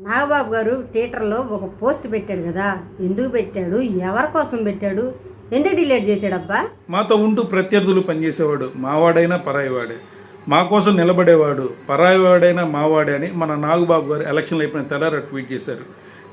నాగబాబు గారు థియేటర్లో ఒక పోస్ట్ పెట్టాడు కదా. ఎందుకు పెట్టాడు? ఎవరి కోసం పెట్టాడు? ఎందుకు డిలేట్ చేశాడబ్బా? మాతో ఉంటూ ప్రత్యర్థులు పనిచేసేవాడు. మావాడైనా పరాయివాడే. మా కోసం నిలబడేవాడు. పరాయివాడైనా మావాడే అని మన నాగబాబు గారు ఎలక్షన్లు అయిపోయిన తెల్లార ట్వీట్ చేశారు.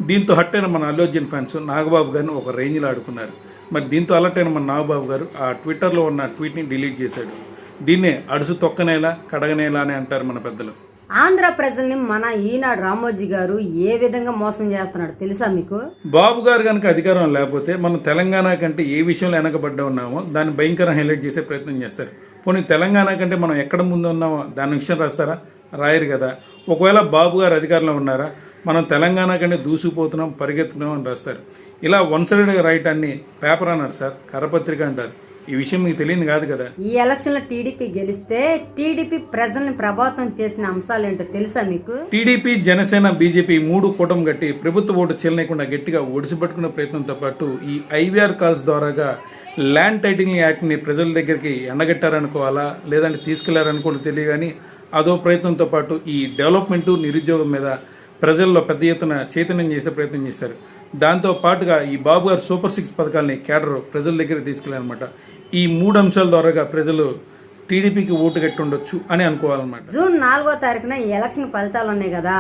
దీంతో హట్ అయిన మన అల్లు అర్జున్ ఫ్యాన్స్ నాగబాబు గారిని ఒక రేంజ్లో ఆడుకున్నారు. మరి దీంతో అలర్ట్ అయిన మన నాగబాబు గారు ఆ ట్విట్టర్లో ఉన్న ట్వీట్ని డిలీట్ చేశాడు. దీన్నే అడుసు తొక్కనేలా కడగనేలా అని అంటారు మన పెద్దలు. ఆంధ్ర ప్రజల్ని మన ఈనాడు రామోజీ గారు ఏ విధంగా మోసం చేస్తున్నాడు తెలుసా మీకు? బాబు గారు కనుక అధికారం లేకపోతే మనం తెలంగాణ కంటే ఏ విషయంలో వెనకబడ్డ ఉన్నామో దాన్ని భయంకరం హైలైట్ చేసే ప్రయత్నం చేస్తారు. పోనీ తెలంగాణ కంటే మనం ఎక్కడ ముందు ఉన్నామో దాని విషయం రాస్తారా? రాయరు కదా. ఒకవేళ బాబు గారు అధికారంలో ఉన్నారా మనం తెలంగాణ కంటే దూసుకుపోతున్నాం పరిగెత్తున్నాం అని రాస్తారు. ఇలా వన్ సైడెడ్గా రైట్ అన్ని పేపర్ అన్నారు సార్ కరపత్రిక అంటారు. ఈ విషయం మీకు తెలియదు కాదు కదా. ఈ ఎలక్షన్లో టీడీపీ గెలిస్తే టీడీపీ ప్రజల్ని ప్రభావితం చేసిన అంశాలు ఏంటో తెలుసా మీకు? టీడీపీ జనసేన బీజేపీ మూడు కూటమి కట్టి ప్రభుత్వ ఓటు చెల్లనేకుండా గట్టిగా ఒడిసిపట్టుకునే ప్రయత్నంతో పాటు ఈ ఐవీఆర్ కాల్స్ ద్వారాగా ల్యాండ్ టైటిలింగ్ యాక్ట్ని ప్రజల దగ్గరికి ఎండగట్టారనుకోవాలా? లేదంటే తీసుకెళ్ళారనుకోవాలి తెలియదు కానీ అదో ప్రయత్నంతో పాటు ఈ డెవలప్మెంటు నిరుద్యోగం మీద ప్రజల్లో పెద్ద ఎత్తున చైతన్యం చేసే ప్రయత్నం చేశారు. దాంతో పాటుగా ఈ బాబు గారు సూపర్ సిక్స్ పథకాలని కేడర్ ప్రజల దగ్గర తీసుకెళ్ళారనమాట ఈ మూడు అంశాల ద్వారాగా ప్రజలు టీడీపీకి ఓటు కట్టి ఉండొచ్చు అని అనుకోవాలన్నమాట. జూన్ నాలుగో తారీఖున ఈ ఎలక్షన్ ఫలితాలు ఉన్నాయి కదా.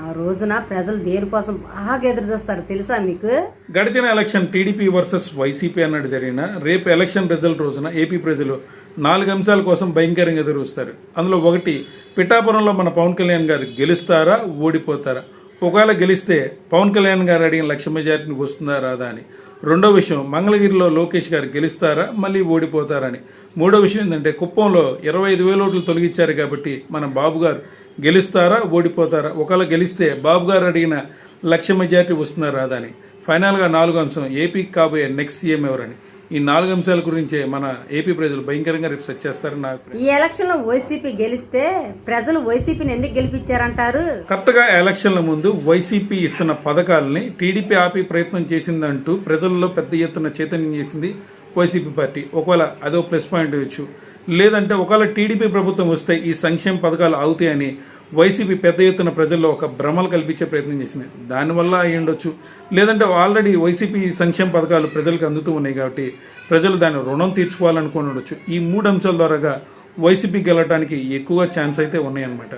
ఆ రోజున ప్రజలు దేనికోసం బాగా ఎదురు చూస్తారు తెలుసా మీకు? గడిచిన ఎలక్షన్ టీడీపీ వర్సెస్ వైసీపీ అన్నట్టు జరిగిన రేపు ఎలక్షన్ రిజల్ట్ రోజున ఏపీ ప్రజలు నాలుగు అంశాల కోసం భయంకరంగా ఎదురుస్తారు అందులో ఒకటి పిఠాపురంలో మన పవన్ కళ్యాణ్ గారు గెలుస్తారా ఓడిపోతారా? ఒకవేళ గెలిస్తే పవన్ కళ్యాణ్ గారు అడిగిన లక్ష మెజార్టీని వస్తుందా రాదా అని. రెండో విషయం మంగళగిరిలో లోకేష్ గారు గెలుస్తారా మళ్ళీ ఓడిపోతారా అని. మూడో విషయం ఏంటంటే కుప్పంలో ఇరవై ఐదు వేల ఓట్లు తొలగించారు కాబట్టి మన బాబు గారు గెలుస్తారా ఓడిపోతారా? ఒకవేళ గెలిస్తే బాబు గారు అడిగిన లక్ష మెజార్టీ వస్తుందా రాదా అని. ఫైనల్గా నాలుగో అంశం ఏపీకి కాబోయే నెక్స్ట్ సీఎం ఎవరని. ఈ నాలుగు అంశాల గురించే మన ఏపీ ప్రజలు భయంకరంగా రేపు సెర్చ్ చేస్తారని నా ఈ ఎలక్షన్లో వైసీపీ గెలిస్తే ప్రజలు వైసీపీని ఎందుకు గెలిపించారంటారు? కరెక్ట్గా ఎలక్షన్ల ముందు వైసీపీ ఇస్తున్న పథకాలని టీడీపీ ఆపి ప్రయత్నం చేసిందంటూ ప్రజల్లో పెద్ద ఎత్తున చైతన్యం చేసింది వైసీపీ పార్టీ. ఒకవేళ అదో ప్లస్ పాయింట్ ఇవ్వచ్చు. లేదంటే ఒకవేళ టీడీపీ ప్రభుత్వం వస్తే ఈ సంక్షేమ పథకాలు అవుతాయని వైసీపీ పెద్ద ఎత్తున ప్రజల్లో ఒక భ్రమలు కల్పించే ప్రయత్నం చేసింది దానివల్ల అయ్యుండొచ్చు. ఉండొచ్చు లేదంటే ఆల్రెడీ వైసీపీ సంక్షేమ పథకాలు ప్రజలకు అందుతూ ఉన్నాయి కాబట్టి ప్రజలు దాని రుణం తీర్చుకోవాలనుకుని ఉండొచ్చు. ఈ మూడు అంశాల ద్వారాగా వైసీపీ గెలవడానికి ఎక్కువ ఛాన్స్ అయితే ఉన్నాయన్నమాట.